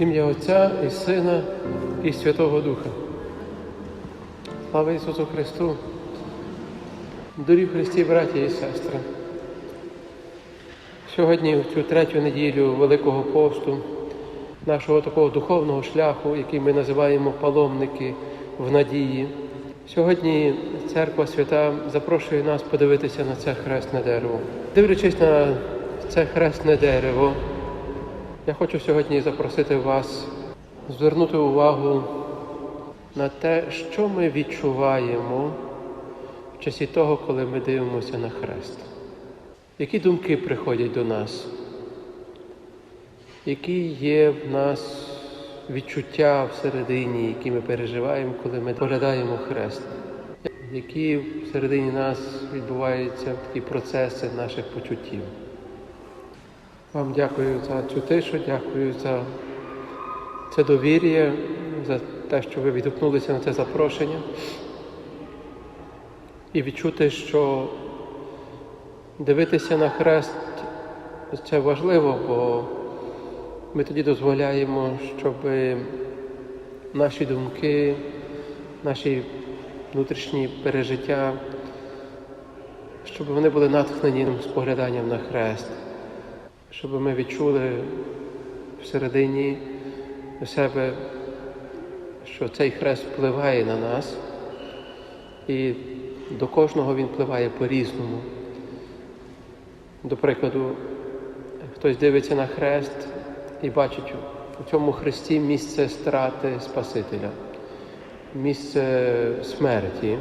Ім'я Отця і Сина і Святого Духа. Слава Ісусу Христу! Дорі Христі, браті і сестри. Сьогодні, в цю третю неділю Великого посту, нашого такого духовного шляху, який ми називаємо паломники в надії. Сьогодні Церква Свята запрошує нас подивитися на це хресне дерево. Дивлячись на це хресне дерево, я хочу сьогодні запросити вас звернути увагу на те, що ми відчуваємо в часі того, коли ми дивимося на хрест. Які думки приходять до нас? Які є в нас відчуття всередині, які ми переживаємо, коли ми поглядаємо хрест? Які всередині нас відбуваються такі процеси наших почуттів? Вам дякую за цю тишу, дякую за це довір'я, за те, що ви відгукнулися на це запрошення. І відчути, що дивитися на хрест це важливо, бо ми тоді дозволяємо, щоб наші думки, наші внутрішні пережиття, щоб вони були натхнені спогляданням на хрест, щоб ми відчули всередині себе, що цей хрест впливає на нас, і до кожного він впливає по-різному. До прикладу, хтось дивиться на хрест і бачить у цьому хресті місце страти Спасителя, місце смерті.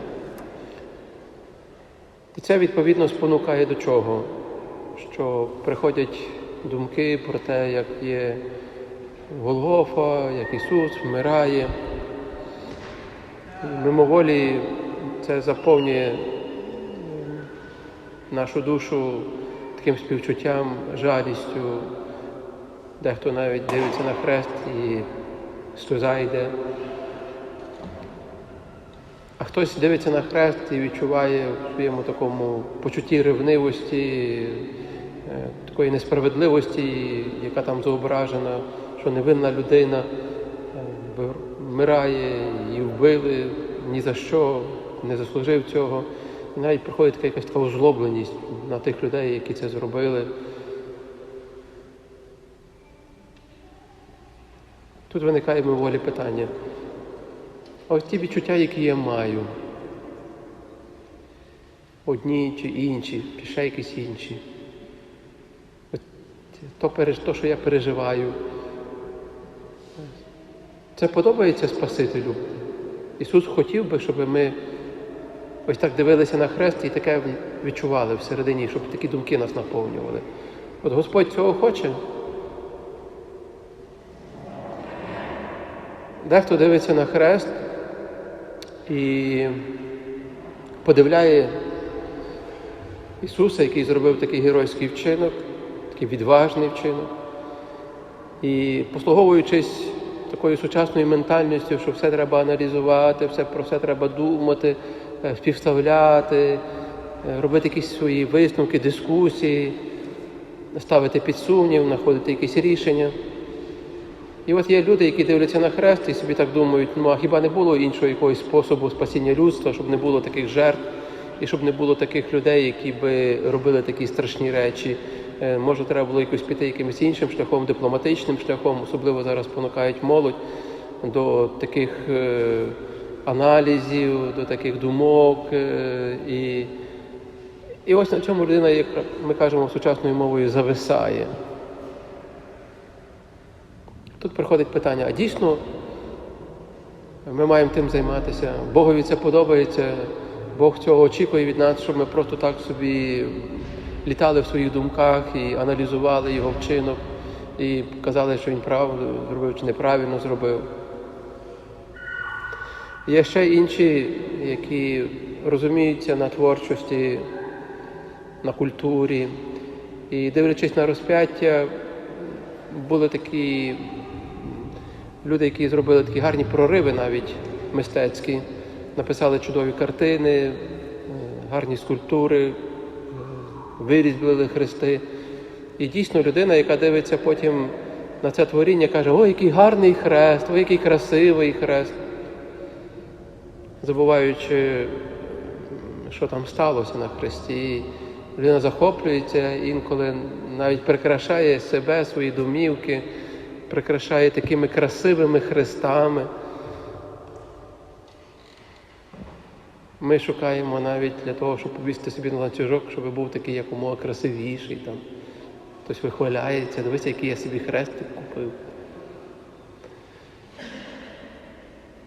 І це відповідно спонукає до чого? Що приходять думки про те, як є Голгофа, як Ісус вмирає. Мимоволі це заповнює нашу душу таким співчуттям, жалістю. Дехто навіть дивиться на хрест і сльоза. А хтось дивиться на хрест і відчуває в своєму такому почутті ревнивості, такої несправедливості, яка там зображена, що невинна людина вмирає, її вбили ні за що, не заслужив цього. І навіть приходить така якась така озлобленість на тих людей, які це зробили. Тут виникає мимоволі питання. А ось ті відчуття, які я маю, одні чи інші, чи ще якісь інші. То, що я переживаю, це подобається Спасителю. Ісус хотів би, щоб ми ось так дивилися на хрест і таке відчували всередині, щоб такі думки нас наповнювали. От Господь цього хоче. Дехто дивиться на хрест і подивляє Ісуса, який зробив такий геройський вчинок, такий відважний вчинок. І послуговуючись такою сучасною ментальністю, що все треба аналізувати, все про все треба думати, співставляти, робити якісь свої висновки, дискусії, ставити під сумнів, знаходити якісь рішення. І от є люди, які дивляться на хрест і собі так думають, ну а хіба не було іншого якогось способу спасіння людства, щоб не було таких жертв і щоб не було таких людей, які би робили такі страшні речі. Може, треба було якось піти якимось іншим шляхом, дипломатичним шляхом, особливо зараз спонукають молодь до таких аналізів, до таких думок. І і ось на цьому людина, як ми кажемо сучасною мовою, зависає. Тут приходить питання, а дійсно ми маємо тим займатися, Богові це подобається, Бог цього очікує від нас, щоб ми просто так собі літали в своїх думках і аналізували його вчинок, і казали, що він правду зробив чи неправильно зробив. Є ще інші, які розуміються на творчості, на культурі. І дивлячись на розп'яття, були такі люди, які зробили такі гарні прориви навіть мистецькі, написали чудові картини, гарні скульптури, вирізбили хрести. І дійсно людина, яка дивиться потім на це творіння, каже, ой, який гарний хрест, ой, який красивий хрест. Забуваючи, що там сталося на хресті. Людина захоплюється інколи навіть прикрашає себе, свої домівки, прикрашає такими красивими хрестами. Ми шукаємо навіть для того, щоб повісити собі на ланцюжок, щоб був такий якомога красивіший. Там. Хтось вихваляється, дивися, який я собі хрестик купив.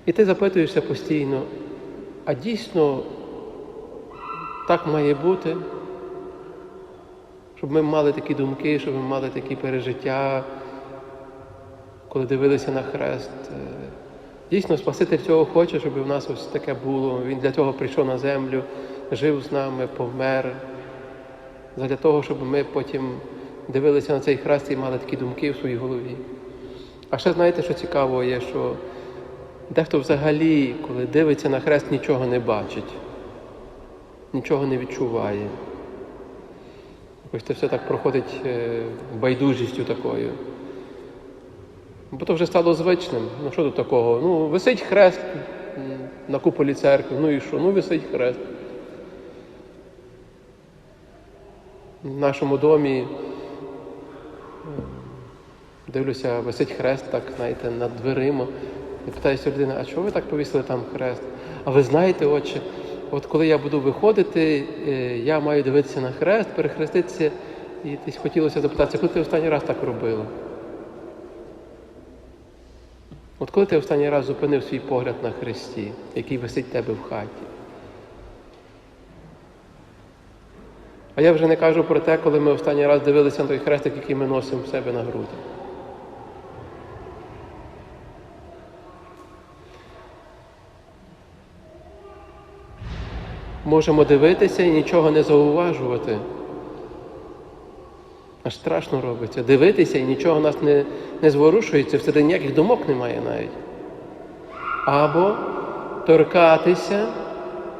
І ти запитуєшся постійно, а дійсно так має бути, щоб ми мали такі думки, щоб ми мали такі пережиття, коли дивилися на хрест. Дійсно, Спаситель цього хоче, щоб у нас ось таке було. Він для цього прийшов на землю, жив з нами, помер. Для того, щоб ми потім дивилися на цей хрест і мали такі думки в своїй голові. А ще знаєте, що цікаво є, що дехто взагалі, коли дивиться на хрест, нічого не бачить, нічого не відчуває. Ось це все так проходить е, байдужістю такою. Бо то вже стало звичним. Ну що тут такого? Ну, висить хрест на куполі церкви, ну і що? Ну висить хрест. В нашому домі дивлюся, висить хрест, так, знаєте, над дверима. І питаюся людина, а чого ви так повісили там хрест? А ви знаєте, отче, от коли я буду виходити, е, я маю дивитися на хрест, перехреститися, і десь хотілося запитатися, коли ти останній раз так робила? От коли ти останній раз зупинив свій погляд на хресті, який висить тебе в хаті? А я вже не кажу про те, коли ми останній раз дивилися на той хрестик, який ми носимо в себе на груди. Можемо дивитися і нічого не зауважувати. Аж страшно робиться. Дивитися і нічого в нас не, не зворушується, всередині ніяких думок немає навіть. Або торкатися,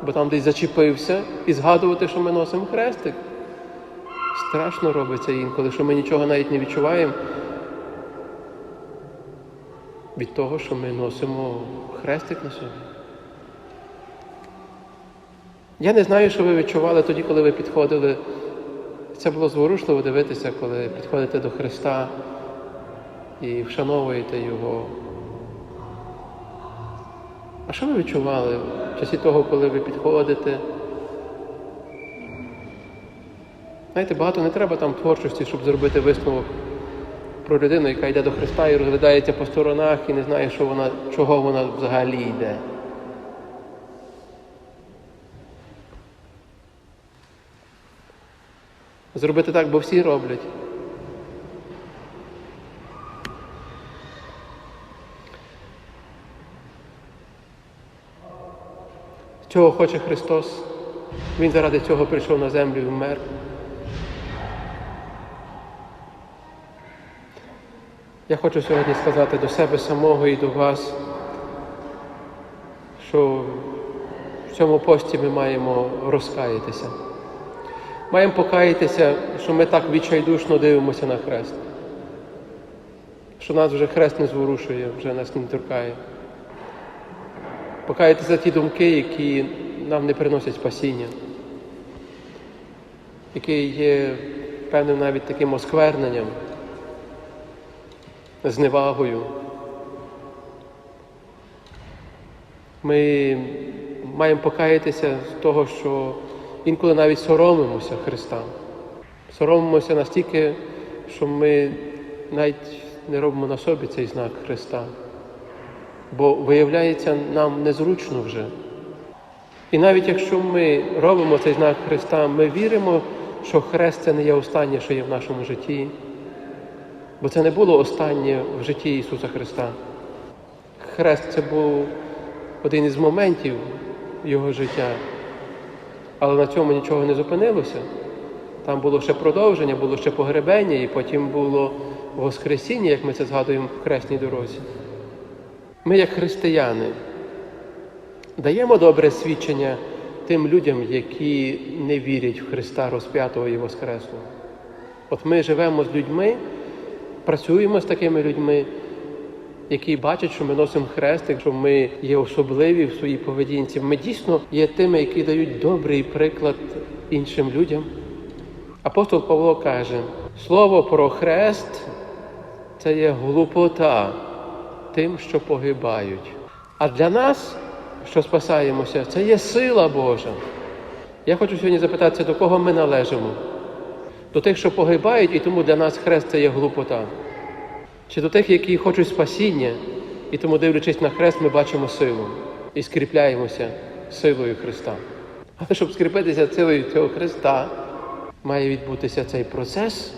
бо там десь зачепився, і згадувати, що ми носимо хрестик. Страшно робиться інколи, що ми нічого навіть не відчуваємо від того, що ми носимо хрестик на собі. Я не знаю, що ви відчували тоді, коли ви підходили. Це було зворушливо дивитися, коли підходите до Христа і вшановуєте Його. А що ви відчували в часі того, коли ви підходите? Знаєте, багато не треба там творчості, щоб зробити висновок про людину, яка йде до Христа і розглядається по сторонах і не знає, що вона, чого вона взагалі йде. Зробити так, бо всі роблять. Чого хоче Христос? Він заради цього прийшов на землю і вмер. Я хочу сьогодні сказати до себе самого і до вас, що в цьому пості ми маємо розкаятися. Маємо покаятися, що ми так відчайдушно дивимося на хрест, що нас вже хрест не зворушує, вже нас не торкає. Покаятися за ті думки, які нам не приносять спасіння, які є певним навіть таким оскверненням, зневагою. Ми маємо покаятися з того, що інколи навіть соромимося Христа. Соромимося настільки, що ми навіть не робимо на собі цей знак Христа. Бо виявляється, нам незручно вже. І навіть якщо ми робимо цей знак Христа, ми віримо, що Хрест це не є останнє, що є в нашому житті. Бо це не було останнє в житті Ісуса Христа. Хрест це був один із моментів Його життя. Але на цьому нічого не зупинилося. Там було ще продовження, було ще погребення, і потім було Воскресіння, як ми це згадуємо в хресній дорозі. Ми, як християни, даємо добре свідчення тим людям, які не вірять в Христа розп'ятого і Воскреслого. От ми живемо з людьми, працюємо з такими людьми, які бачать, що ми носимо хрестик, що ми є особливі в своїй поведінці. Ми дійсно є тими, які дають добрий приклад іншим людям. Апостол Павло каже: слово про хрест це є глупота тим, що погибають. А для нас, що спасаємося, це є сила Божа. Я хочу сьогодні запитатися, до кого ми належимо? До тих, що погибають, і тому для нас хрест це є глупота. Чи до тих, які хочуть спасіння, і тому, дивлячись на хрест, ми бачимо силу і скріпляємося силою Христа. Але щоб скріпитися силою цього Христа, має відбутися цей процес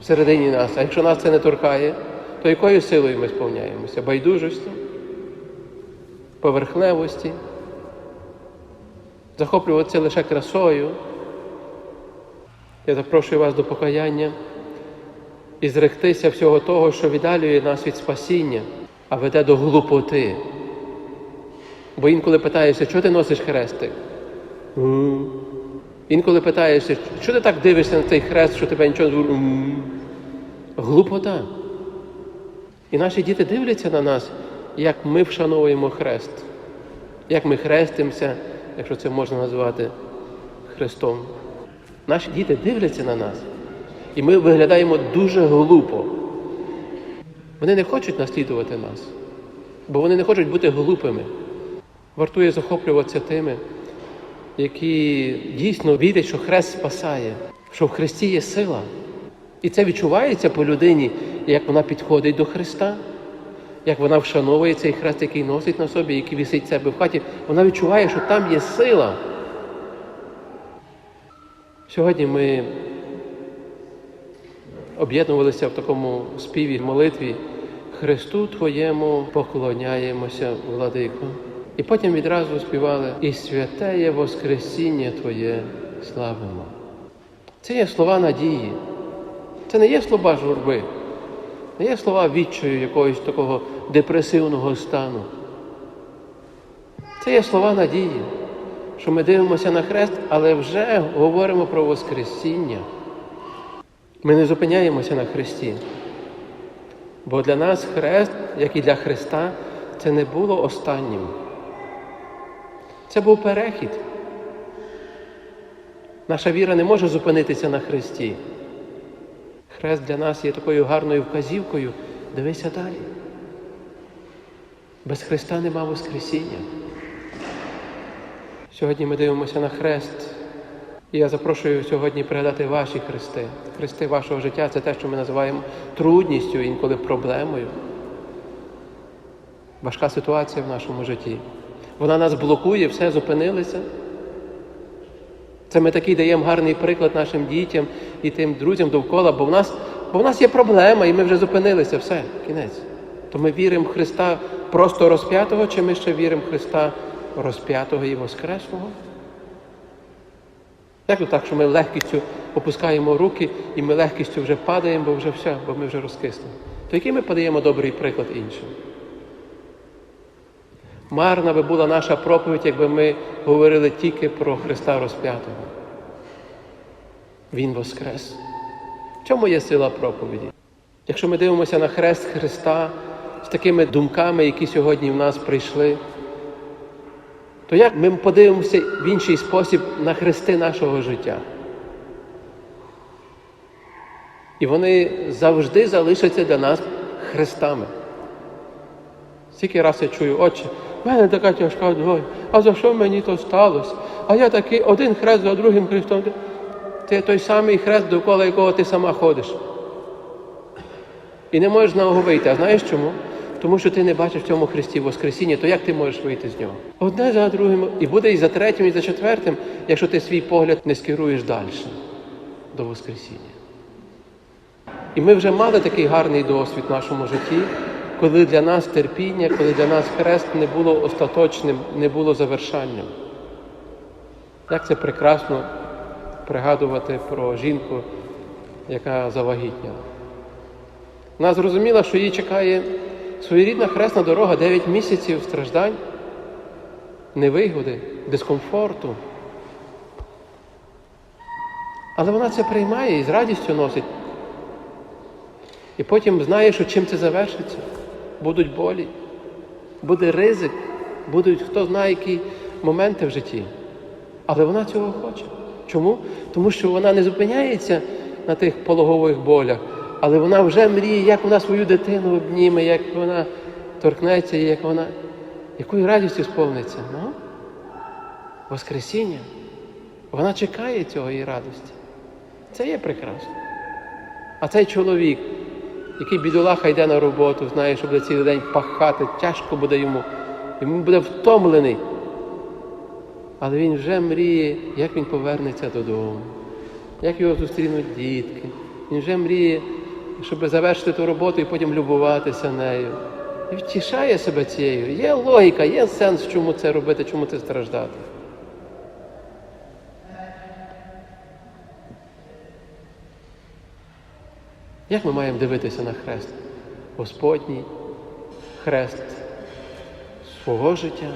всередині нас. А якщо нас це не торкає, то якою силою ми сповняємося? Байдужістю, поверхневості, захоплюватися лише красою. Я запрошую вас до покаяння і зректися всього того, що віддалює нас від спасіння, а веде до глупоти. Бо інколи питаєшся, чого ти носиш хрестик? «М». Інколи питаєшся, що ти так дивишся на цей хрест, що тебе нічого «М». Глупота. І наші діти дивляться на нас, як ми вшановуємо хрест, як ми хрестимося, якщо це можна назвати хрестом. Наші діти дивляться на нас, і ми виглядаємо дуже глупо. Вони не хочуть наслідувати нас, бо вони не хочуть бути глупими. Вартує захоплюватися тими, які дійсно вірять, що хрест спасає, що в Христі є сила. І це відчувається по людині, як вона підходить до Христа, як вона вшановує цей хрест, який носить на собі, який висить себе в хаті. Вона відчуває, що там є сила. Сьогодні ми об'єднувалися в такому співі, молитві Христу Твоєму поклоняємося, владико. І потім відразу співали І святеє Воскресіння Твоє славимо. Це є слова надії. Це не є слова журби, не є слова відчаю якогось такого депресивного стану. Це є слова надії, що ми дивимося на хрест, але вже говоримо про Воскресіння. Ми не зупиняємося на Христі. Бо для нас хрест, як і для Христа, це не було останнім. Це був перехід. Наша віра не може зупинитися на Христі. Хрест для нас є такою гарною вказівкою. Дивися далі. Без Христа нема Воскресіння. Сьогодні ми дивимося на хрест. І я запрошую сьогодні пригадати ваші хрести. Хрести вашого життя це те, що ми називаємо трудністю, інколи проблемою. Важка ситуація в нашому житті. Вона нас блокує, все зупинилися. Це ми такий даємо гарний приклад нашим дітям і тим друзям довкола, бо в нас, бо в нас є проблема, і ми вже зупинилися, все, кінець. То ми віримо в Христа просто розп'ятого, чи ми ще віримо в Христа розп'ятого і Воскреслого? Як то так, що ми легкістю опускаємо руки і ми легкістю вже падаємо, бо вже все, бо ми вже розкисли. То який ми подаємо добрий приклад іншим? Марна би була наша проповідь, якби ми говорили тільки про Христа розп'ятого. Він воскрес. В чому є сила проповіді? Якщо ми дивимося на хрест Христа з такими думками, які сьогодні в нас прийшли, то як ми подивимося в інший спосіб на хрести нашого життя? І вони завжди залишаться для нас хрестами. Скільки раз я чую, отче, в мене така тяжка доля, а за що мені то сталося? А я такий один хрест за другим хрестом. Це той самий хрест, довкола якого ти сама ходиш. І не можеш з нього вийти. А знаєш чому? Тому що ти не бачиш в цьому Христі Воскресіння, то як ти можеш вийти з нього? Одне за другим, і буде і за третім, і за четвертим, якщо ти свій погляд не скеруєш далі до Воскресіння. І ми вже мали такий гарний досвід в нашому житті, коли для нас терпіння, коли для нас хрест не було остаточним, не було завершальним. Як це прекрасно пригадувати про жінку, яка завагітніла. Вона зрозуміла, що її чекає своєрідна хресна дорога 9 місяців страждань, невигоди, дискомфорту. Але вона це приймає і з радістю носить. І потім знаєш, що чим це завершиться. Будуть болі, буде ризик, будуть хто знає, які моменти в житті. Але вона цього хоче. Чому? Тому що вона не зупиняється на тих пологових болях, але вона вже мріє, як вона свою дитину обніме, як вона торкнеться, і як вона, якою радістю сповниться. Ну? Воскресіння. Вона чекає цього її радості. Це є прекрасно. А цей чоловік, який бідолаха йде на роботу, знає, що буде цілий день пахати, тяжко буде йому, йому буде втомлений. Але він вже мріє, як він повернеться додому, як його зустрінуть дітки. Він вже мріє, щоб завершити ту роботу і потім любуватися нею. І втішає себе цією. Є логіка, є сенс, чому це робити, чому це страждати. Як ми маємо дивитися на хрест? Господній хрест свого життя.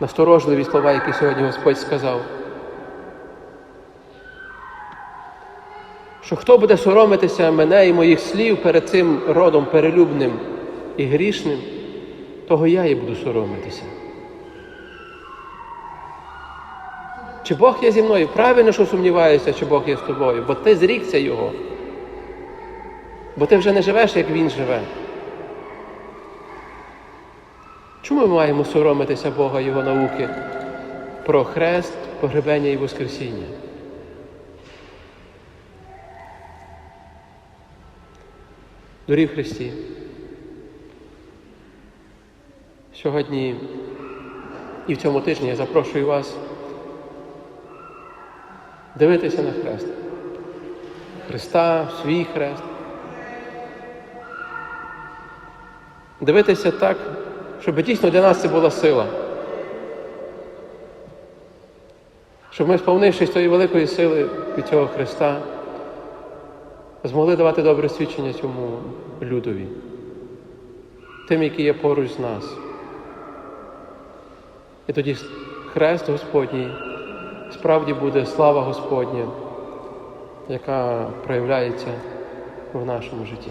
Насторожливі слова, які сьогодні Господь сказав. Що хто буде соромитися мене і моїх слів перед цим родом перелюбним і грішним, того я і буду соромитися. Чи Бог є зі мною? Правильно, що сумніваюся, чи Бог є з тобою, бо ти зрікся Його. Бо ти вже не живеш, як Він живе. Чому ми маємо соромитися Бога Його науки про хрест, погребення і Воскресіння? Дорі в Христі. Сьогодні і в цьому тижні я запрошую вас дивитися на хрест. Христа, свій хрест. Дивитися так, щоб дійсно для нас це була сила. Щоб ми, сповнившись тої великої сили від цього Христа, змогли давати добре свідчення цьому людові, тим, які є поруч з нас. І тоді хрест Господній справді буде слава Господня, яка проявляється в нашому житті.